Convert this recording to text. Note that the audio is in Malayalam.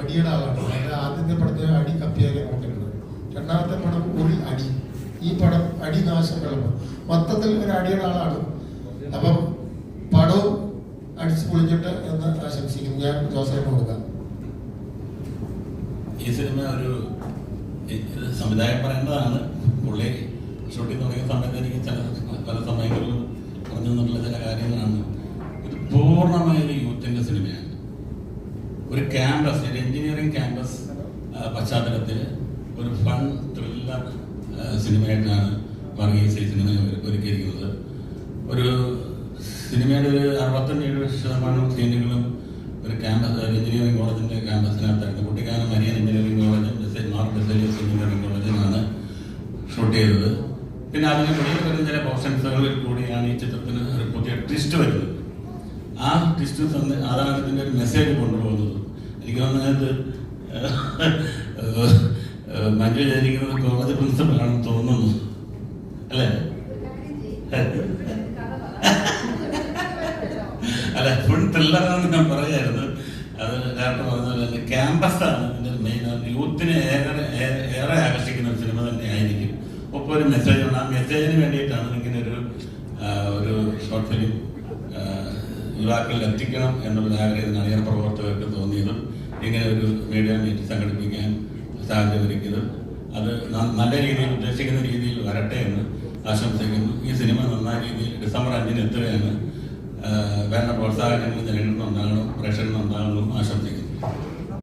അടിയുടെ ആളാണ് അതിന്റെ ആദ്യത്തെ പടത്തെ അടി കപ്പിയാലെ നോക്കിയിട്ടുണ്ട് രണ്ടാമത്തെ പടം ഒരു അടി. ഈ പടം അടിനാശം നാശം വിളമ്പ് മൊത്തത്തിൽ ഒരു അടിയുടെ ആളാണ്. അപ്പം പടവും അടിച്ചു പൊളിക്കട്ടെ എന്ന് ആശംസിക്കുന്നു. ഞാൻ ജോസഫ് കൊടുക്കാം. ഈ സിനിമ ഒരു സംവിധായകൻ പറയേണ്ടതാണ്. പുള്ളി ഷൂട്ടിംഗ് തുടങ്ങിയ സമയത്ത് എനിക്ക് ചില പല സമയങ്ങളിലും പറഞ്ഞു തന്നിട്ടുള്ള ചില കാര്യങ്ങളാണ്. ഇത് പൂർണമായ ഒരു യൂത്തിന്റെ സിനിമയാണ്. ഒരു ക്യാമ്പസ് ഒരു എഞ്ചിനീയറിംഗ് ക്യാമ്പസ് പശ്ചാത്തലത്തിൽ ഒരു ഫൺ ത്രില്ലർ സിനിമയായിട്ടാണ് വർഗീസ് ഈ സിനിമ ഒരുക്കിയിരിക്കുന്നത്. ഒരു സിനിമയുടെ ഒരു അറുപത്തഞ്ചേഴ് ശതമാനം സീനുകളും ഒരു ക്യാമ്പസ് എഞ്ചിനീയറിംഗ് കോളേജിന്റെ ക്യാമ്പസിനകത്തായിരുന്നു കുട്ടിക്കാനം മരിയൻ എഞ്ചിനീയറിംഗ് കോളേജും ഡിസൈൻ മാർക്ക് ഡിസൈലിയസ് എഞ്ചിനീയറിംഗ് കോളേജിലാണ് ഷൂട്ട് ചെയ്തത്. പിന്നെ അതിന് വെളിയിൽ വരുന്ന ചില പോർഷൻസുകളിൽ കൂടിയാണ് ഈ ചിത്രത്തിന് ഒരു പുതിയ ട്വിസ്റ്റ് വരുന്നത്. ആ ട്വിസ്റ്റ് തന്നെ അതാണ് ഇതിന്റെ ഒരു മെസ്സേജ് കൊണ്ടുപോകുന്നത്. എനിക്ക് തോന്നുന്നത് മഞ്ജു വിചാരിക്കുന്നത് കോളേജ് പ്രിൻസിപ്പളാണെന്ന് തോന്നുന്നു. അല്ലേ? അല്ല ഫുൾ ത്രില്ലറാണെന്ന് ഞാൻ പറയായിരുന്നു. അത് ഡയറക്ടർ പറഞ്ഞ ക്യാമ്പസ് ക്യാമ്പസാണ് ഇതിന്റെ മെയിൻ യൂത്തിനെ ഏറെ ഏറെ- ആകർഷിക്കുന്ന ഒരു സിനിമ തന്നെ ആയിരിക്കും. ഒപ്പം ഒരു മെസ്സേജ് ആ മെസ്സേജിന് വേണ്ടിയിട്ടാണ് ഇങ്ങനെ ഒരു ഒരു ഷോർട്ട് ഫിലിം യുവാക്കളിൽ എത്തിക്കണം എന്നുള്ള ആഗ്രഹം അണിയറ പ്രവർത്തകർക്ക് ഇങ്ങനെ ഒരു മീഡിയ മീറ്റ് സംഘടിപ്പിക്കാൻ സാഹചര്യം ഒരുക്കിയത്. അത് നല്ല രീതിയിൽ ഉദ്ദേശിക്കുന്ന രീതിയിൽ വരട്ടെ എന്ന് ആശംസിക്കുന്നു. ഈ സിനിമ നന്നായ രീതിയിൽ ഡിസംബർ അഞ്ചിന് എത്തുകയാണ്. വേണ്ട പ്രോത്സാഹനങ്ങൾ ജനങ്ങളിൽ നിന്നുണ്ടാകണം പ്രേക്ഷകരിൽ നിന്നുണ്ടാകണമെന്നും ആശംസിക്കുന്നു.